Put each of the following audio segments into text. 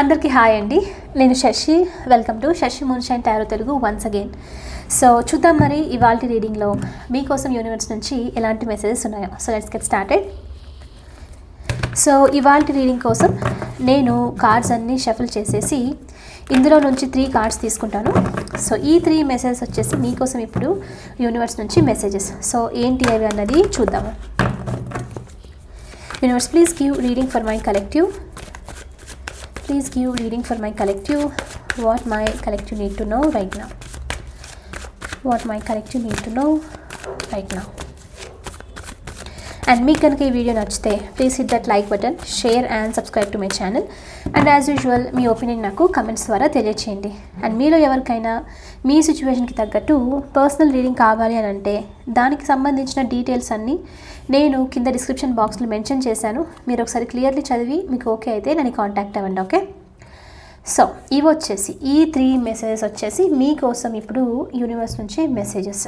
అందరికీ హాయ్ అండి. నేను Sasi. Welcome to Sasi moonshine tarot Telugu once again so చూద్దాం మరి ఇవాళ రీడింగ్లో మీకోసం యూనివర్స్ నుంచి ఎలాంటి మెసేజెస్ ఉన్నాయో. So let's get started so ఇవాళ రీడింగ్ కోసం నేను కార్డ్స్ అన్నీ షఫల్ చేసేసి ఇందులో నుంచి త్రీ కార్డ్స్ తీసుకుంటాను. సో ఈ త్రీ మెసేజెస్ వచ్చేసి మీకోసం ఇప్పుడు యూనివర్స్ నుంచి మెసేజెస్ సో ఏంటి అవి అన్నది చూద్దాము. Universe please give reading for my collective please give reading for my collective what my collective need to know right now. What my collective need to know right now and మీకు కనుక ఈ video నచ్చితే please hit that like button share and subscribe to my channel and as usual me opinion నాకు comments ద్వారా తెలియచేయండి. And మీలో ఎవరికైనా మీ సిచ్యువేషన్కి తగ్గట్టు పర్సనల్ రీడింగ్ కావాలి అని అంటే దానికి సంబంధించిన డీటెయిల్స్ అన్నీ నేను కింద డిస్క్రిప్షన్ బాక్స్లో మెన్షన్ చేశాను. మీరు ఒకసారి క్లియర్లీ చదివి మీకు ఓకే అయితే నన్ను కాంటాక్ట్ అవ్వండి ఓకే సో ఇవి వచ్చేసి ఈ త్రీ మెసేజెస్ వచ్చేసి మీకోసం ఇప్పుడు యూనివర్స్ నుంచి మెసేజెస్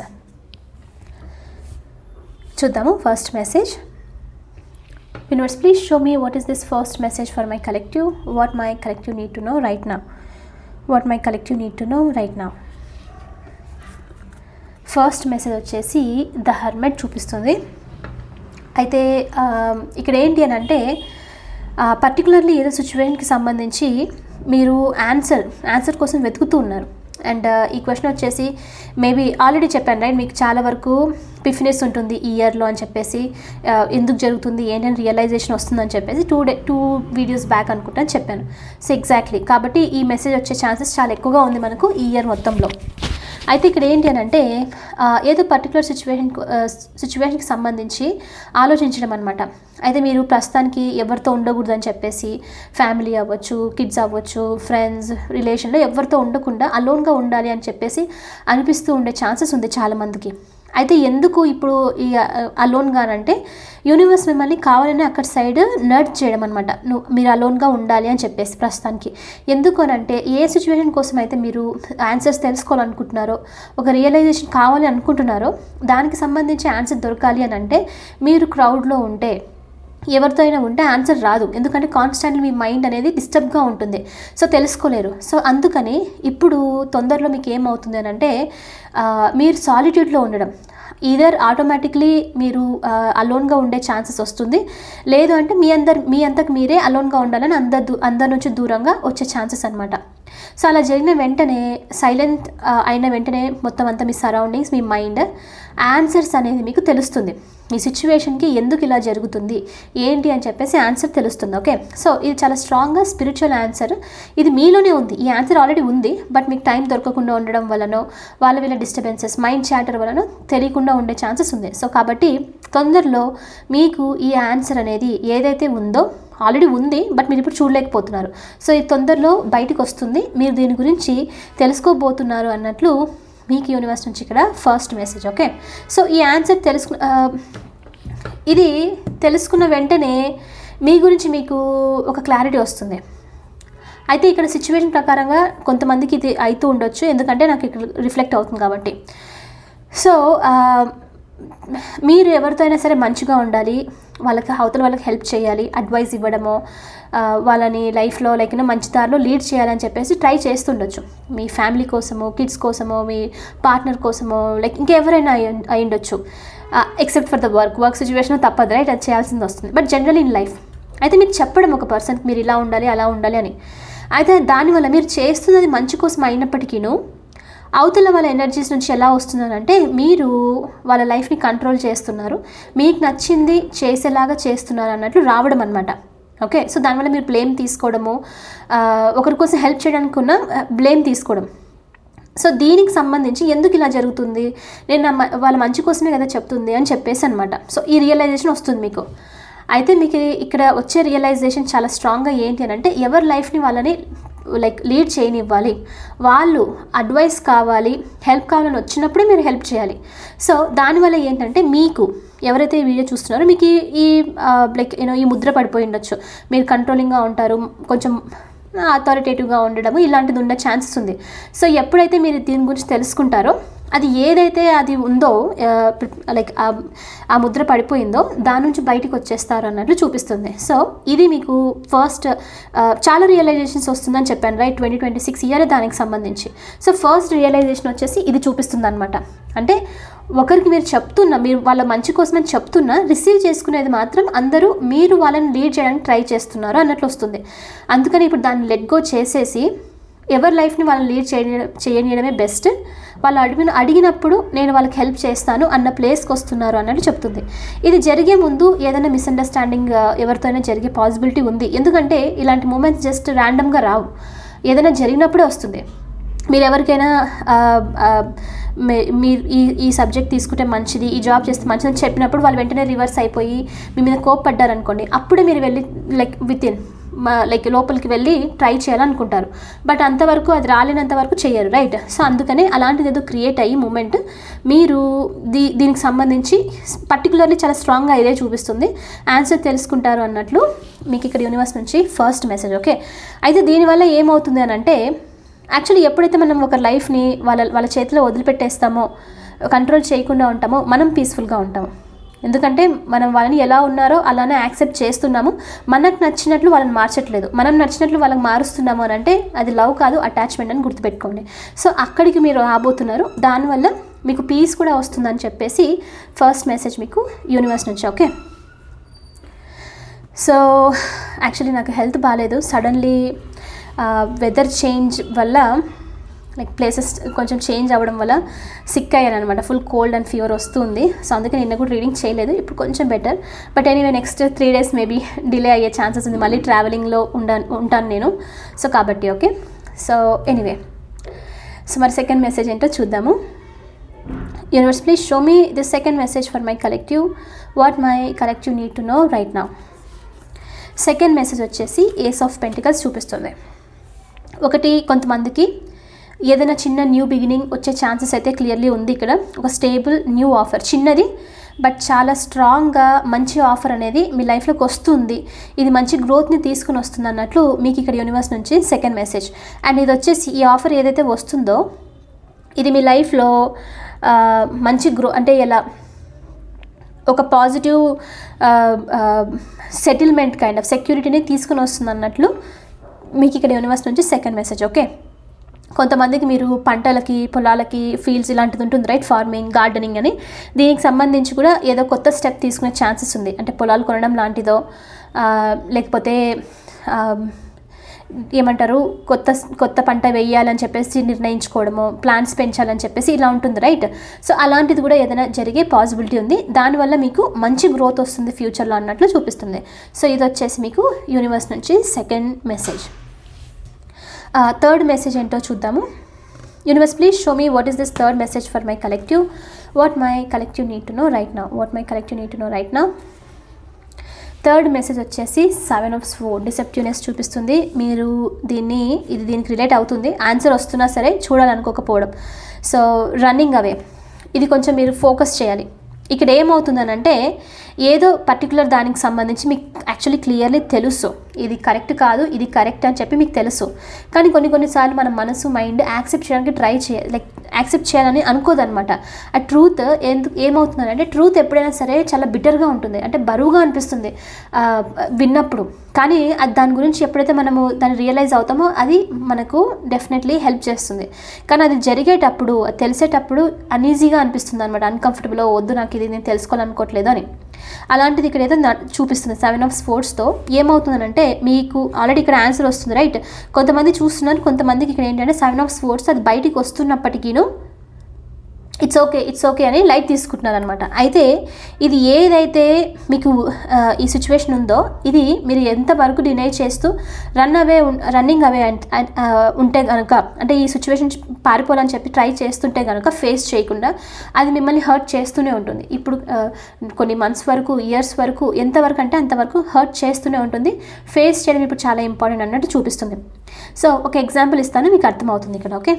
చూద్దాము first message universe please show me what is this first message for my collective what my collective need to know right now what my collective need to know right now first message వచ్చేసి the hermit చూపిస్తుంది. అయితే ఇక్కడ ఏంటి అని అంటే particularly ఏదో సిచ్యువేషన్కి సంబంధించి మీరు ఆన్సర్ ఆన్సర్ కోసం వెతుకుతూ ఉన్నారు. అండ్ uh, ఈ క్వశ్చన్ వచ్చేసి మేబీ ఆల్రెడీ చెప్పాను రైట్ మీకు చాలా వరకు పిఫినెస్ ఉంటుంది ఈ ఇయర్లో అని చెప్పేసి uh, ఎందుకు జరుగుతుంది ఏంటని రియలైజేషన్ వస్తుందని చెప్పేసి two day two videos back అనుకుంటాను చెప్పాను. సో ఎగ్జాక్ట్లీ కాబట్టి ఈ మెసేజ్ వచ్చే ఛాన్సెస్ చాలా ఎక్కువగా ఉంది మనకు ఈ ఇయర్ మొత్తంలో. అయితే ఇక్కడ ఏంటి అని అంటే ఏదో పర్టికులర్ సిచ్యువేషన్ సిచ్యువేషన్కి సంబంధించి ఆలోచించడం అనమాట అయితే మీరు ప్రస్తుతానికి ఎవరితో ఉండకూడదని చెప్పేసి ఫ్యామిలీ అవ్వచ్చు కిడ్స్ అవ్వచ్చు ఫ్రెండ్స్ రిలేషన్లో ఎవరితో ఉండకుండా అలోన్గా ఉండాలి అని చెప్పేసి అనిపిస్తూ ఉండే ఛాన్సెస్ ఉంది చాలామందికి. అయితే ఎందుకు ఇప్పుడు ఈ అలోన్గానంటే యూనివర్స్ మిమ్మల్ని కావాలని అక్కడ సైడ్ నర్డ్ చేయడం అనమాట నువ్వు మీరు అలోన్గా ఉండాలి అని చెప్పేసి ప్రస్తుతానికి. ఎందుకు అని అంటే ఏ సిచ్యువేషన్ కోసం అయితే మీరు ఆన్సర్స్ తెలుసుకోవాలనుకుంటున్నారో ఒక రియలైజేషన్ కావాలి అనుకుంటున్నారో దానికి సంబంధించి ఆన్సర్ దొరకాలి అని అంటే మీరు క్రౌడ్లో ఉంటే ఎవరితో అయినా ఉంటే ఆన్సర్ రాదు. ఎందుకంటే కాన్స్టాంట్లీ మీ మైండ్ అనేది డిస్టర్బ్గా ఉంటుంది. సో తెలుసుకోలేరు. సో అందుకని ఇప్పుడు తొందరలో మీకు ఏమవుతుంది అని అంటే మీరు సాలిట్యూడ్లో ఉండడం. ఈధర్ ఆటోమేటిక్లీ మీరు అలోన్గా ఉండే ఛాన్సెస్ వస్తుంది. లేదు అంటే మీ అందరు మీ అంతకు మీరే అలోన్గా ఉండాలని అందరు దూ- అందరి నుంచి దూరంగా వచ్చే ఛాన్సెస్ అనమాట సో అలా జరిగిన వెంటనే సైలెంట్ అయిన వెంటనే మొత్తం అంతా మీ సరౌండింగ్స్ మీ మైండ్ ఆన్సర్స్ అనేది మీకు తెలుస్తుంది. మీ సిచ్యువేషన్కి ఎందుకు ఇలా జరుగుతుంది? ఏంటి అని చెప్పేసి ఆన్సర్ తెలుస్తుంది ఓకే? సో ఇది చాలా స్ట్రాంగ్గా స్పిరిచువల్ ఆన్సర్. ఇది మీలోనే ఉంది. ఈ ఆన్సర్ ఆల్రెడీ ఉంది బట్ మీకు టైం దొరకకుండా ఉండడం వలనో వాళ్ళ వీళ్ళ డిస్టర్బెన్సెస్ మైండ్ చాటర్ వలన తెలియకుండా ఉండే ఛాన్సెస్ ఉంది. సో కాబట్టి తొందరలో మీకు ఈ ఆన్సర్ అనేది ఏదైతే ఉందో ఆల్రెడీ ఉంది బట్ మీరు ఇప్పుడు చూడలేకపోతున్నారు. సో ఇది తొందరలో బయటకు వస్తుంది. మీరు దీని గురించి తెలుసుకోబోతున్నారు అన్నట్లు మీకు యూనివర్స్ నుంచి ఇక్కడ ఫస్ట్ మెసేజ్ ఓకే సో ఈ ఆన్సర్ తెలుసుకు uh, ఇది తెలుసుకున్న వెంటనే మీ గురించి మీకు ఒక క్లారిటీ వస్తుంది. అయితే ఇక్కడ సిచ్యువేషన్ ప్రకారంగా కొంతమందికి ఇది అవుతూ ఉండొచ్చు ఎందుకంటే నాకు ఇక్కడ రిఫ్లెక్ట్ అవుతుంది కాబట్టి. సో uh, మీరు ఎవరితో అయినా సరే మంచిగా ఉండాలి వాళ్ళకి అవతల వాళ్ళకి హెల్ప్ చేయాలి అడ్వైస్ ఇవ్వడమో వాళ్ళని లైఫ్లో లైక్ మంచి దారిలో లీడ్ చేయాలని చెప్పేసి ట్రై చేస్తుండొచ్చు. మీ ఫ్యామిలీ కోసమో కిడ్స్ కోసమో మీ పార్ట్నర్ కోసమో లైక్ ఇంకెవరైనా అయి అయి ఉండొచ్చు. Except for the work work situation తప్పదు రైట్ అది చేయాల్సింది వస్తుంది. బట్ జనరల్ ఇన్ లైఫ్ అయితే మీరు చెప్పడం ఒక పర్సన్కి మీరు ఇలా ఉండాలి అలా ఉండాలి అని. అయితే దానివల్ల మీరు చేస్తున్నది మంచి కోసం అయినప్పటికీను అవతల వాళ్ళ ఎనర్జీస్ నుంచి ఎలా వస్తున్నారంటే మీరు వాళ్ళ లైఫ్ని కంట్రోల్ చేస్తున్నారు. మీకు నచ్చింది చేసేలాగా చేస్తున్నారు అన్నట్లు రావడం అనమాట ఓకే సో దానివల్ల మీరు బ్లేమ్ తీసుకోవడము ఒకరి కోసం హెల్ప్ చేయడానికి ఉన్న బ్లేమ్ తీసుకోవడం. సో దీనికి సంబంధించి ఎందుకు ఇలా జరుగుతుంది? నేను నా వాళ్ళ మంచి కోసమే కదా చెప్తుంది అని చెప్పేసి అనమాట సో ఈ రియలైజేషన్ వస్తుంది మీకు. అయితే మీకు ఇక్కడ వచ్చే రియలైజేషన్ చాలా స్ట్రాంగ్గా ఏంటి అని అంటే ఎవరి లైఫ్ని వాళ్ళని లైక్ లీడ్ చేయనివ్వాలి. వాళ్ళు అడ్వైస్ కావాలి హెల్ప్ కావాలని వచ్చినప్పుడే మీరు హెల్ప్ చేయాలి. సో దానివల్ల ఏంటంటే మీకు ఎవరైతే ఈ వీడియో చూస్తున్నారో మీకు ఈ- లైక్ యూనో ఈ ముద్ర పడిపోయి ఉండొచ్చు. మీరు కంట్రోలింగ్గా ఉంటారు కొంచెం అథారిటేటివ్గా ఉండడము ఇలాంటిది ఉండే ఛాన్సెస్ ఉంది. సో ఎప్పుడైతే మీరు దీని గురించి తెలుసుకుంటారో అది ఏదైతే అది ఉందో లైక్ ఆ ముద్ర పడిపోయిందో దాని నుంచి బయటకు వచ్చేస్తారు అన్నట్లు చూపిస్తుంది. సో ఇది మీకు ఫస్ట్ చాలా రియలైజేషన్స్ వస్తుందని చెప్పాను right twenty twenty six year దానికి సంబంధించి. సో ఫస్ట్ రియలైజేషన్ వచ్చేసి ఇది చూపిస్తుంది అనమాట అంటే ఒకరికి మీరు చెప్తున్నా మీరు వాళ్ళ మంచి కోసమని చెప్తున్నా రిసీవ్ చేసుకునేది మాత్రం అందరూ మీరు వాళ్ళని లీడ్ చేయడానికి ట్రై చేస్తున్నారు అన్నట్లు వస్తుంది. అందుకని ఇప్పుడు దాన్ని లెట్ గో చేసేసి ఎవరి లైఫ్ని వాళ్ళని లీడ్ చేయ చేయనీయడమే బెస్ట్. వాళ్ళు అడిగిన అడిగినప్పుడు నేను వాళ్ళకి హెల్ప్ చేస్తాను అన్న ప్లేస్కి వస్తున్నారు అన్నట్టు చెప్తుంది. ఇది జరిగే ముందు ఏదైనా మిస్అండర్స్టాండింగ్ ఎవరితోనైనా జరిగే పాసిబిలిటీ ఉంది. ఎందుకంటే ఇలాంటి మూమెంట్స్ జస్ట్ ర్యాండమ్గా రావు. ఏదైనా జరిగినప్పుడే వస్తుంది. మీరు ఎవరికైనా మీరు ఈ ఈ సబ్జెక్ట్ తీసుకుంటే మంచిది ఈ జాబ్ చేస్తే మంచిది అని చెప్పినప్పుడు వాళ్ళు వెంటనే రివర్స్ అయిపోయి మీ మీద కోప్పడ్డారనుకోండి అప్పుడే మీరు వెళ్ళి లైక్ విత్ ఇన్ లైక్ లోపలికి వెళ్ళి ట్రై చేయాలనుకుంటారు. బట్ అంతవరకు అది రాలేనంత వరకు చేయరు రైట్ సో అందుకనే అలాంటిది ఏదో క్రియేట్ అయ్యి మూమెంట్ మీరు దీ దీనికి సంబంధించి పర్టికులర్లీ చాలా స్ట్రాంగ్గా ఇదే చూపిస్తుంది. ఆన్సర్ తెలుసుకుంటారు అన్నట్లు మీకు ఇక్కడ యూనివర్స్ నుంచి ఫస్ట్ మెసేజ్ ఓకే అయితే దీనివల్ల ఏమవుతుంది అని అంటే యాక్చువల్లీ ఎప్పుడైతే మనం ఒక లైఫ్ని వాళ్ళ వాళ్ళ చేతిలో వదిలిపెట్టేస్తామో కంట్రోల్ చేయకుండా ఉంటామో మనం పీస్ఫుల్గా ఉంటాము. ఎందుకంటే మనం వాళ్ళని ఎలా ఉన్నారో అలానే యాక్సెప్ట్ చేస్తున్నాము. మనకు నచ్చినట్లు వాళ్ళని మార్చట్లేదు. మనం నచ్చినట్లు వాళ్ళకి మారుస్తున్నాము అని అంటే అది లవ్ కాదు అటాచ్మెంట్ అని గుర్తుపెట్టుకోండి. సో అక్కడికి మీరు రాబోతున్నారు. దానివల్ల మీకు పీస్ కూడా వస్తుందని చెప్పేసి ఫస్ట్ మెసేజ్ మీకు యూనివర్స్ నుంచి ఓకే? సో యాక్చువల్లీ నాకు హెల్త్ బాగాలేదు. సడన్లీ వెదర్ చేంజ్ వల్ల లైక్ ప్లేసెస్ కొంచెం చేంజ్ అవ్వడం వల్ల సిక్ అయ్యాను అనమాట ఫుల్ కోల్డ్ అండ్ ఫీవర్ వస్తుంది. సో అందుకే నిన్న కూడా రీడింగ్ చేయలేదు. ఇప్పుడు కొంచెం better but anyway next three days maybe delay అయ్యే ఛాన్సెస్ ఉంది. మళ్ళీ ట్రావెలింగ్లో ఉండ ఉంటాను నేను. సో కాబట్టి ఓకే సో ఎనీవే సో మరి సెకండ్ మెసేజ్ ఏంటో చూద్దాము. Universe please show me this second message for my collective what my collective need to know right now second message వచ్చేసి ఏస్ ఆఫ్ పెంటికల్స్ చూపిస్తుంది. ఒకటి కొంతమందికి ఏదైనా చిన్న న్యూ బిగినింగ్ వచ్చే ఛాన్సెస్ అయితే క్లియర్లీ ఉంది ఇక్కడ. ఒక స్టేబుల్ న్యూ ఆఫర్ చిన్నది బట్ చాలా స్ట్రాంగ్గా మంచి ఆఫర్ అనేది మీ లైఫ్లోకి వస్తుంది. ఇది మంచి గ్రోత్ని తీసుకుని వస్తుంది అన్నట్లు మీకు ఇక్కడ యూనివర్స్ నుంచి సెకండ్ మెసేజ్ అండ్ ఇది వచ్చేసి ఈ ఆఫర్ ఏదైతే వస్తుందో ఇది మీ లైఫ్లో మంచి గ్రో అంటే ఎలా ఒక పాజిటివ్ సెటిల్మెంట్ కైండ్ ఆఫ్ సెక్యూరిటీని తీసుకుని వస్తుంది అన్నట్లు మీకు ఇక్కడ యూనివర్స్ నుంచి సెకండ్ మెసేజ్ ఓకే కొంతమందికి మీరు పంటలకి పొలాలకి ఫీల్డ్స్ ఇలాంటిది ఉంటుంది రైట్ ఫార్మింగ్ గార్డెనింగ్ అని. దీనికి సంబంధించి కూడా ఏదో కొత్త స్టెప్ తీసుకునే ఛాన్సెస్ ఉంది. అంటే పొలాలు కొనడం లాంటిదో లేకపోతే ఏమంటారు కొత్త కొత్త పంట వేయాలని చెప్పేసి నిర్ణయించుకోవడము ప్లాన్స్ పెంచాలని చెప్పేసి ఇలా ఉంటుంది రైట్ సో అలాంటిది కూడా ఏదైనా జరిగే పాసిబిలిటీ ఉంది. దానివల్ల మీకు మంచి గ్రోత్ వస్తుంది ఫ్యూచర్లో అన్నట్లు చూపిస్తుంది. సో ఇది వచ్చేసి మీకు యూనివర్స్ నుంచి సెకండ్ మెసేజ్ థర్డ్ మెసేజ్ ఏంటో చూద్దాము. Universe please show me what is this third message for my collective what my collective need to know right now what my collective need to know right now third message వచ్చేసి seven of four deceptiveness చూపిస్తుంది. మీరు దీన్ని ఇది దీనికి relate అవుతుంది. Answer వస్తున్నా సరే చూడాలనుకోకపోవడం. So running away ఇది కొంచెం మీరు ఫోకస్ చేయాలి. ఇక్కడ ఏమవుతుందనంటే ఏదో పర్టికులర్ దానికి సంబంధించి మీకు యాక్చువల్లీ క్లియర్లీ తెలుసు. ఇది కరెక్ట్ కాదు ఇది కరెక్ట్ అని చెప్పి మీకు తెలుసు. కానీ కొన్ని కొన్నిసార్లు మన మనసు మైండ్ యాక్సెప్ట్ చేయడానికి ట్రై చేయ లైక్ యాక్సెప్ట్ చేయాలని అనుకోదన్నమాట. ఆ ట్రూత్ ఎందుకు ఏమవుతుందంటే ట్రూత్ ఎప్పుడైనా సరే చాలా బిటర్గా ఉంటుంది. అంటే బరువుగా అనిపిస్తుంది విన్నప్పుడు. కానీ అది దాని గురించి ఎప్పుడైతే మనము దాన్ని రియలైజ్ అవుతామో అది మనకు డెఫినెట్లీ హెల్ప్ చేస్తుంది. కానీ అది జరిగేటప్పుడు తెలిసేటప్పుడు అన్ఈజీగా అనిపిస్తుంది అనమాట అన్కంఫర్టబుల్ వద్దు నాకు ఇది నేను తెలుసుకోవాలనుకోవట్లేదు అని. అలాంటిది ఇక్కడ ఏదో చూపిస్తుంది సెవెన్ ఆఫ్ స్పోర్ట్స్తో ఏమవుతుందనంటే మీకు ఆల్రెడీ ఇక్కడ ఆన్సర్ వస్తుంది రైట్ కొంతమంది చూస్తున్నారు కొంతమందికి ఇక్కడ ఏంటంటే సెవెన్ ఆఫ్ స్పోర్ట్స్ అది బయటికి వస్తున్నప్పటికీను ఇట్స్ ఓకే ఇట్స్ ఓకే అని లైట్ తీసుకుంటున్నారు అనమాట అయితే ఇది ఏదైతే మీకు ఈ సిచ్యువేషన్ ఉందో ఇది మీరు ఎంతవరకు డినై చేస్తూ రన్ అవే రన్నింగ్ అవే ఉంటే కనుక అంటే ఈ సిచ్యువేషన్ పారిపోవాలని చెప్పి ట్రై చేస్తుంటే కనుక ఫేస్ చేయకుండా అది మిమ్మల్ని హర్ట్ చేస్తూనే ఉంటుంది. ఇప్పుడు కొన్ని మంత్స్ వరకు ఇయర్స్ వరకు ఎంతవరకు అంటే అంతవరకు హర్ట్ చేస్తూనే ఉంటుంది. ఫేస్ చేయడం ఇప్పుడు చాలా ఇంపార్టెంట్ అన్నట్టు చూపిస్తుంది. సో ఒక ఎగ్జాంపుల్ ఇస్తాను మీకు అర్థమవుతుంది ఇక్కడ ఓకే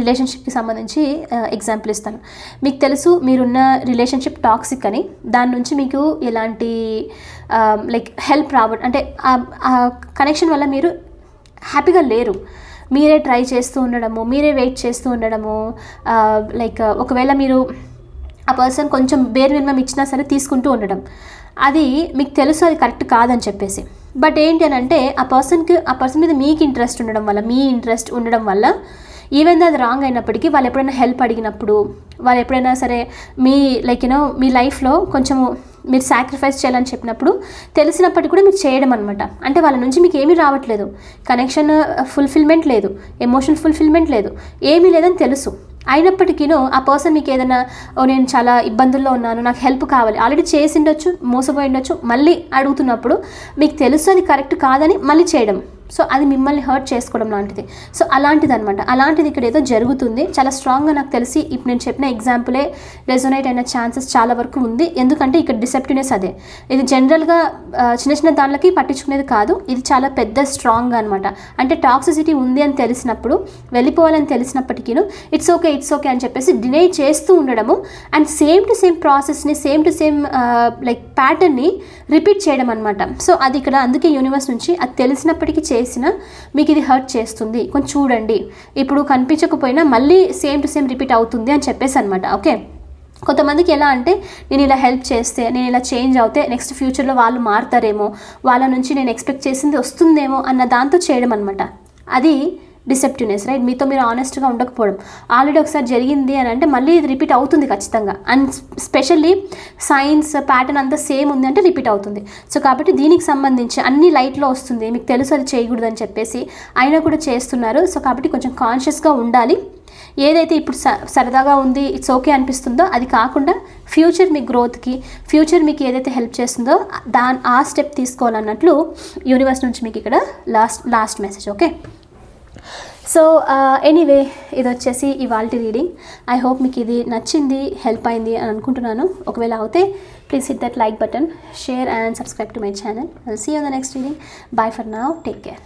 రిలేషన్షిప్కి సంబంధించి ఎగ్జాంపుల్ ఇస్తాను. మీకు తెలుసు మీరున్న రిలేషన్షిప్ టాక్సిక్ అని. దాని నుంచి మీకు ఎలాంటి లైక్ హెల్ప్ రావడం అంటే ఆ కనెక్షన్ వల్ల మీరు హ్యాపీగా లేరు. మీరే ట్రై చేస్తూ ఉండడము మీరే వెయిట్ చేస్తూ ఉండడము లైక్ ఒకవేళ మీరు ఆ పర్సన్ కొంచెం బేర్ మినిమం ఇచ్చినా సరే తీసుకుంటూ ఉండడం. అది మీకు తెలుసు అది కరెక్ట్ కాదని చెప్పేసి. బట్ ఏంటి అని అంటే ఆ పర్సన్కి ఆ పర్సన్ మీద మీకు ఇంట్రెస్ట్ ఉండడం వల్ల మీ ఇంట్రెస్ట్ ఉండడం వల్ల ఈవెన్ అది రాంగ్ అయినప్పటికీ వాళ్ళు ఎప్పుడైనా హెల్ప్ అడిగినప్పుడు వాళ్ళు ఎప్పుడైనా సరే మీ లైక్ యూనో మీ లైఫ్లో కొంచెము మీరు సాక్రిఫైస్ చేయాలని చెప్పినప్పుడు తెలిసినప్పటికీ కూడా మీరు చేయడం అనమాట అంటే వాళ్ళ నుంచి మీకు ఏమీ రావట్లేదు. కనెక్షన్ ఫుల్ఫిల్మెంట్ uh, లేదు. ఎమోషన్ ఫుల్ఫిల్మెంట్ లేదు. ఏమీ లేదని తెలుసు. అయినప్పటికీను ఆ పర్సన్ మీకు ఏదైనా ఓ నేను చాలా ఇబ్బందుల్లో ఉన్నాను నాకు హెల్ప్ కావాలి. ఆల్రెడీ చేసి ఉండొచ్చు మోసపోయి ఉండొచ్చు మళ్ళీ అడుగుతున్నప్పుడు మీకు తెలుసు అది కరెక్ట్ కాదని మళ్ళీ చేయడం. సో అది మిమ్మల్ని హర్ట్ చేసుకోవడం లాంటిది. సో అలాంటిది అనమాట అలాంటిది ఇక్కడ ఏదో జరుగుతుంది. చాలా స్ట్రాంగ్గా నాకు తెలిసి ఇప్పుడు నేను చెప్పిన ఎగ్జాంపులే రెజొనేట్ అయిన ఛాన్సెస్ చాలా వరకు ఉంది. ఎందుకంటే ఇక్కడ డిసెప్టివ్నెస్ అదే. ఇది జనరల్గా చిన్న చిన్న దానిలకి పట్టించుకునేది కాదు. ఇది చాలా పెద్ద స్ట్రాంగ్ అనమాట అంటే టాక్సిసిటీ ఉంది అని తెలిసినప్పుడు వెళ్ళిపోవాలని తెలిసినప్పటికీ ఇట్స్ ఓకే ఇట్స్ ఓకే అని చెప్పేసి డినై చేస్తూ ఉండడము అండ్ సేమ్ టు సేమ్ ప్రాసెస్ని సేమ్ టు సేమ్ లైక్ ప్యాటర్న్ని రిపీట్ చేయడం అనమాట సో అది ఇక్కడ అందుకే యూనివర్స్ నుంచి అది తెలిసినప్పటికీ చేసిన మీకు ఇది హర్ట్ చేస్తుంది. కొంచెం చూడండి. ఇప్పుడు కనిపించకపోయినా మళ్ళీ సేమ్ టు సేమ్ రిపీట్ అవుతుంది అని చెప్పేసి అనమాట ఓకే? కొంతమందికి ఎలా అంటే నేను ఇలా హెల్ప్ చేస్తే నేను ఇలా చేంజ్ అవుతే నెక్స్ట్ ఫ్యూచర్లో వాళ్ళు మారుతారేమో వాళ్ళ నుంచి నేను ఎక్స్పెక్ట్ చేసింది వస్తుందేమో అన్న దాంతో చేయడం అనమాట అది డిసెప్టివ్నెస్ రైట్? మీతో మీరు ఆనెస్ట్గా ఉండకపోవడం. ఆల్రెడీ ఒకసారి జరిగింది అని అంటే మళ్ళీ ఇది రిపీట్ అవుతుంది ఖచ్చితంగా. అండ్ స్పెషల్లీ సైన్స్ ప్యాటర్న్ అంతా సేమ్ ఉంది అంటే రిపీట్ అవుతుంది. సో కాబట్టి దీనికి సంబంధించి అన్ని లైట్లో వస్తుంది. మీకు తెలుసు అది చేయకూడదు అని చెప్పేసి అయినా కూడా చేస్తున్నారు. సో కాబట్టి కొంచెం కాన్షియస్గా ఉండాలి. ఏదైతే ఇప్పుడు స సరదాగా ఉంది ఇట్స్ ఓకే అనిపిస్తుందో అది కాకుండా ఫ్యూచర్ మీ గ్రోత్కి ఫ్యూచర్ మీకు ఏదైతే హెల్ప్ చేస్తుందో దాని ఆ స్టెప్ తీసుకోవాలన్నట్లు యూనివర్స్ నుంచి మీకు ఇక్కడ last last message okay? So anyway ఇది వచ్చేసి ఇవాళ రీడింగ్ ఐ హోప్ మీకు ఇది నచ్చింది హెల్ప్ అయింది అని అనుకుంటున్నాను. ఒకవేళ అవుతే please hit that like button share and subscribe to my channel see on the next reading bye for now take care